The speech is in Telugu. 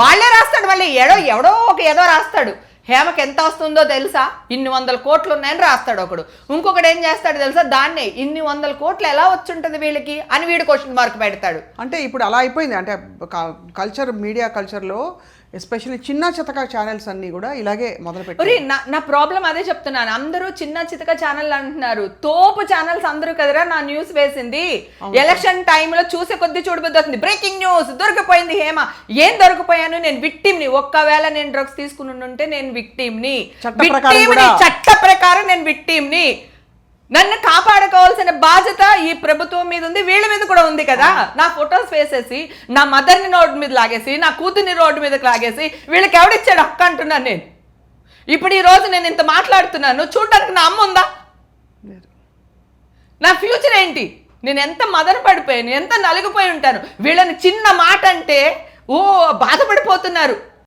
వాళ్ళే రాస్తాడు మళ్ళీ ఎడో ఎవడో ఒక ఏదో రాస్తాడు. హేమకి ఎంత వస్తుందో తెలుసా? ఇన్ని వందల కోట్లు ఉన్నాయని రాస్తాడు ఒకడు. ఇంకొకడు ఏం చేస్తాడు తెలుసా? దాన్నే ఇన్ని వందల కోట్లు ఎలా వచ్చుంటది వీళ్ళకి అని వీడు క్వశ్చన్ మార్క్ పెడతాడు. అంటే ఇప్పుడు అలా అయిపోయింది. అంటే కల్చర్ మీడియా కల్చర్లో ఎస్పెషల్లీ చిన్న చితక ఛానల్స్ అన్నీ కూడా ఇలాగే మొదలుపెట్టారు. నా నా ప్రాబ్లం అదే చెప్తున్నాను. అందరూ చిన్న చితక ఛానల్ అంటున్నారు. తోపు ఛానల్స్ అందరూ కదరా నా న్యూస్ వేసింది. ఎలక్షన్ టైంలో చూసే కొద్ది చూడబుద్ధి అవుతుంది బ్రేకింగ్ న్యూస్ దొరికిపోయింది హేమ. ఏం దొరికిపోయాను? నేను విక్టిమ్ని ఒక్కవేళ నేను డ్రగ్స్ తీసుకుని ఉంటే నేను Victim ని, చట్ట ప్రకారం నేను విక్టిమ్ని నన్ను కాపాడుకోవాల్సిన బాధ్యత ఈ ప్రభుత్వం మీద ఉంది వీళ్ళ మీద కూడా ఉంది కదా. నా ఫొటోస్ వేసేసి నా మదర్ని రోడ్డు మీద లాగేసి నా కూతుర్ని రోడ్డు మీదకి లాగేసి వీళ్ళకి ఎవడిచ్చాడు హక్కు అంటున్నాను నేను. ఇప్పుడు ఈ రోజు నేను ఇంత మాట్లాడుతున్నాను చూడడానికి నా అమ్మ ఉందా. నా ఫ్యూచర్ ఏంటి? నేను ఎంత మదన పడిపోయాను ఎంత నలిగిపోయి ఉంటాను? వీళ్ళని చిన్న మాట అంటే ఓ బాధపడిపోతున్నారు.